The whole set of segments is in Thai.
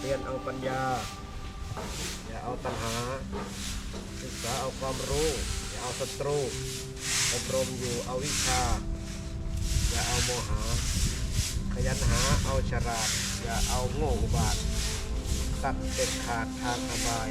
เรียนเอาปัญญา อย่าเอาตัณหา ศึกษาเอาความรู้ อย่าเอาศัตรูอบรมอยู่เอาวิชา อย่าเอาโมหะขยันหาเอาฉลาด อย่าเอาโง่อุบาทตัดเด็ดขาดทางอบาย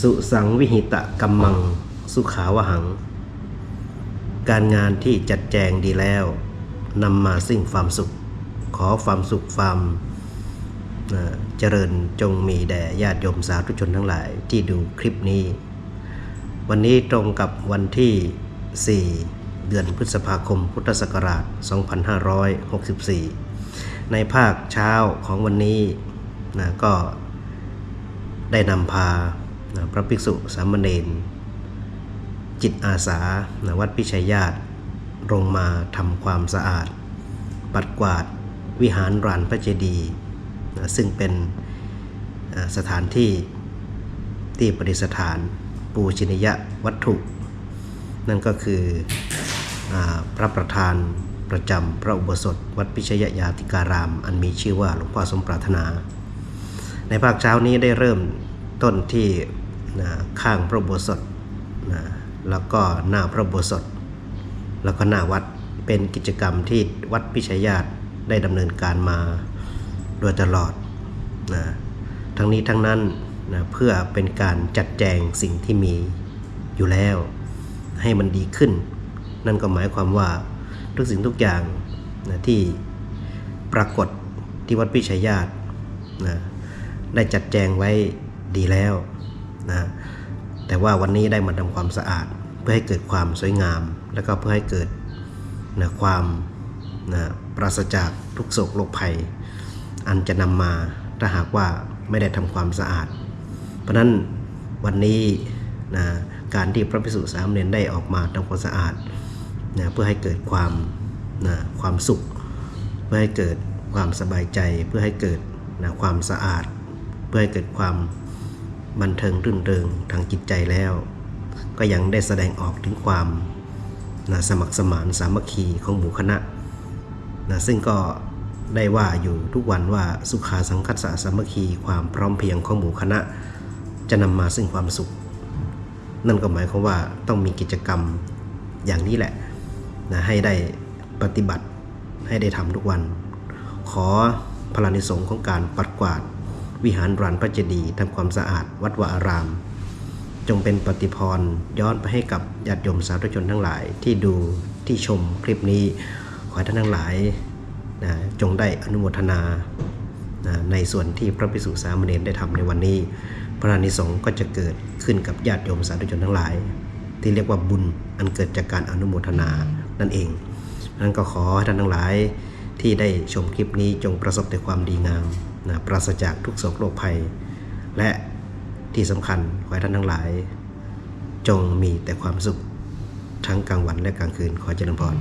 สุสังวิหิตะกัมมัง สุขาวหัง การงานที่จัดแจงดีแล้วนำมาซึ่งความสุข ขอความสุขความเจริญจงมีแด่ญาติโยมสาธุชนทั้งหลายที่ดูคลิปนี้ วันนี้ตรงกับวันที่ 4 เดือนพฤษภาคม พุทธศักราช 2564 ในภาคเช้าของวันนี้นะก็ได้นำพานะพระภิกษุสามเณรจิตอาสานะวัดพิชัยญาติลงมาทำความสะอาด ปัดกวาดวิหารรานพระเจดีย์นะซึ่งเป็นสถานที่ที่ประดิษฐานปูชินยวัตถุ นั่นก็คือ พระประธานประจำพระอุโบสถ วัดพิชยยาธิการาม อันมีชื่อว่าหลวงพ่อสมปรารถนา ในภาคเช้านี้ได้เริ่มต้นที่ข้างพระอุโบสถแล้วก็หน้าพระอุโบสถ แล้วก็หน้าวัดเป็นกิจกรรมที่วัดพิชัยญาติได้ดำเนินการมาโดยตลอดนะทั้งนี้ทั้งนั้นนะเพื่อเป็นการจัดแจงสิ่งที่มีอยู่แล้ว ให้มันดีขึ้น นั่นก็หมายความว่าทุกสิ่งทุกอย่างนะที่ปรากฏที่วัดพิชัยญาตินะได้จัดแจงไว้ดีแล้วนะแต่ว่าวันนี้ได้มาทำความสะอาด เพื่อให้เกิดความสวยงาม แล้วก็เพื่อให้เกิดนะความนะปราศจากทุกโศกโรคภัย อันจะนำมาถ้าหากว่าไม่ได้ทำความสะอาด เพราะฉะนั้นวันนี้นะการที่พระภิกษุสามเณรได้ออกมาทำความสะอาด นะเพื่อให้เกิดความนะความสุข เพื่อให้เกิดความสบายใจ เพื่อให้เกิดนะความสะอาด เพื่อให้เกิดความบันเทิงรื่นเริงทางจิตใจแล้ว ก็ยังได้แสดงออกถึงความนะสมัครสมานสามัคคีของหมู่คณะนะซึ่งก็ได้ว่าอยู่ทุกวันว่าสุขาสังคัสสะสามัคคีความพร้อมเพียงของหมู่คณะ จะนำมาซึ่งความสุข นั่นก็หมายความว่าต้องมีกิจกรรมอย่างนี้แหละ นะให้ได้ปฏิบัติให้ได้ทำทุกวัน ขอพลานิสงของการปัดกวาด วิหารรานพระเจดีย์ทำความสะอาดวัดวาอาราม จงเป็นปฏิพรย้อนไปให้กับญาติโยมสาธุชนทั้งหลายที่ดูที่ชมคลิปนี้ ขอให้ท่านทั้งหลายนะจงได้อนุโมทนานะในส่วนที่พระภิกษุสามเณรได้ทำในวันนี้ พระอานิสงส์ก็จะเกิดขึ้นกับญาติโยมสาธุชนทั้งหลาย ที่เรียกว่าบุญอันเกิดจากการอนุโมทนา นั่นเองนั้นก็ขอให้ท่านทั้งหลายที่ได้ชมคลิปนี้จงประสบแต่ความดีงามนะปราศจากทุกโศกโรคภัย และที่สำคัญขอให้ท่านทั้งหลาย จงมีแต่ความสุขทั้งกลางวันและกลางคืนขอเจริญพร